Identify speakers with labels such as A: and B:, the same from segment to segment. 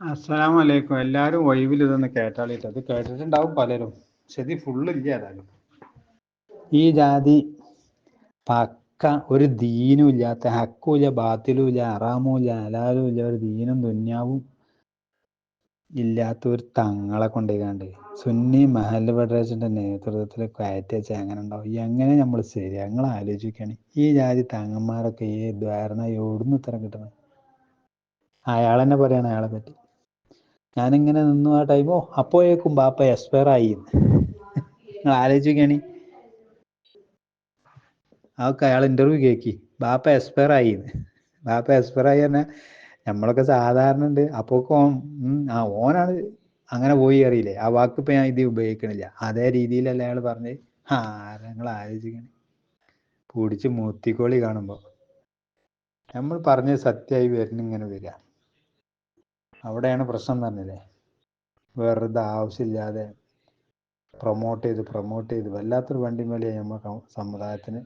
A: അസ്സലാമു അലൈക്കും എല്ലാവരും ഒഴിവിൽ ഇതൊന്ന് കേട്ടാളിട്ട് അത് കേട്ടിട്ടുണ്ടാവും പലരും. ശരി ഫുള്ള് ഇല്ല ഏതായാലും. ഈ ജാതി പക്ക ഒരു ദീനും ഇല്ലാത്ത ഹക്കും ഇല്ല അലാലും ഇല്ല ഒരു ദീനും ദുന്യാവും ഇല്ലാത്ത ഒരു തങ്ങളെ കൊണ്ടുപോയിക്കാണ്ട് സുന്നി മഹൽ ഫെഡറേഷന്റെ നേതൃത്വത്തിൽ കയറ്റി വെച്ചാൽ എങ്ങനെ ഉണ്ടാവും? എങ്ങനെ നമ്മൾ ശരി ഞങ്ങൾ ആലോചിക്കുകയാണ് ഈ ജാതി തങ്ങന്മാരൊക്കെ ഈ ധാരണ എവിടുന്ന് ഉത്തരം കിട്ടണം അയാൾ തന്നെ പറയാണ് അയാളെ പറ്റി. ഞാനിങ്ങനെ നിന്നു ആ ടൈമോ അപ്പോഴേക്കും ബാപ്പ എക്സ്പയർ ആയി നിങ്ങൾ ആലോചിക്കുകയാണ് അതൊക്കെ അയാൾ ഇന്റർവ്യൂ കേക്കി. ബാപ്പ എക്സ്പയർ ആയി ബാപ്പ എക്സ്പയർ ആയി പറഞ്ഞാൽ നമ്മളൊക്കെ സാധാരണ ഉണ്ട്. അപ്പൊ ആ ഓനാണ് അങ്ങനെ പോയി അറിയില്ലേ? ആ വാക്ക് ഇപ്പൊ ഞാൻ ഇത് ഉപയോഗിക്കണില്ല. അതേ രീതിയിലല്ല അയാൾ പറഞ്ഞ് ആ ഞങ്ങൾ ആലോചിക്കണേ. പിടിച്ച് മൂത്തിക്കോളി കാണുമ്പോ. നമ്മൾ പറഞ്ഞത് സത്യമായി വരുന്ന ഇങ്ങനെ വരിക. അവിടെയാണ് പ്രശ്നം പറഞ്ഞില്ലേ വെറുതെ ആവശ്യമില്ലാതെ പ്രൊമോട്ട് ചെയ്ത് പ്രൊമോട്ട് ചെയ്ത് വല്ലാത്തൊരു വണ്ടി മേലെ നമ്മൾ സമുദായത്തിന്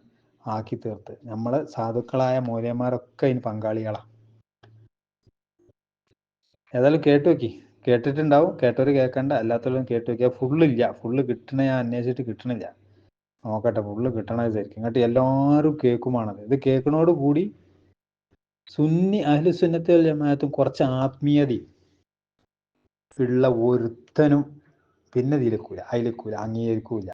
A: ആക്കി തീർത്ത്. നമ്മളെ സാധുക്കളായ മൂല്യന്മാരൊക്കെ അതിന് പങ്കാളികളാണ് ഏതായാലും കേട്ടു നോക്കി. കേട്ടിട്ടുണ്ടാവും. കേട്ടവർ കേൾക്കണ്ട അല്ലാത്തവരും കേട്ടു നോക്കിയാൽ ഫുള്ളില്ല ഫുള്ള് കിട്ടണ ഞാൻ അന്വേഷിച്ചിട്ട് കിട്ടണില്ല. നോക്കട്ടെ. ഫുള്ള് കിട്ടണ വിചാരിക്കും. ഇങ്ങോട്ട് എല്ലാവരും കേൾക്കുമാണത് ഇത് കേൾക്കണോട് കൂടി സുന്നി അഹ്ലു സുന്നത്തെ ജമാഅത്തും കുറച്ച് ആത്മീയതയും ഉള്ള ഒരുത്തനും പിന്നെ ഇതിലേക്കൂല അതിലേക്കൂല അംഗീകരിക്കൂല.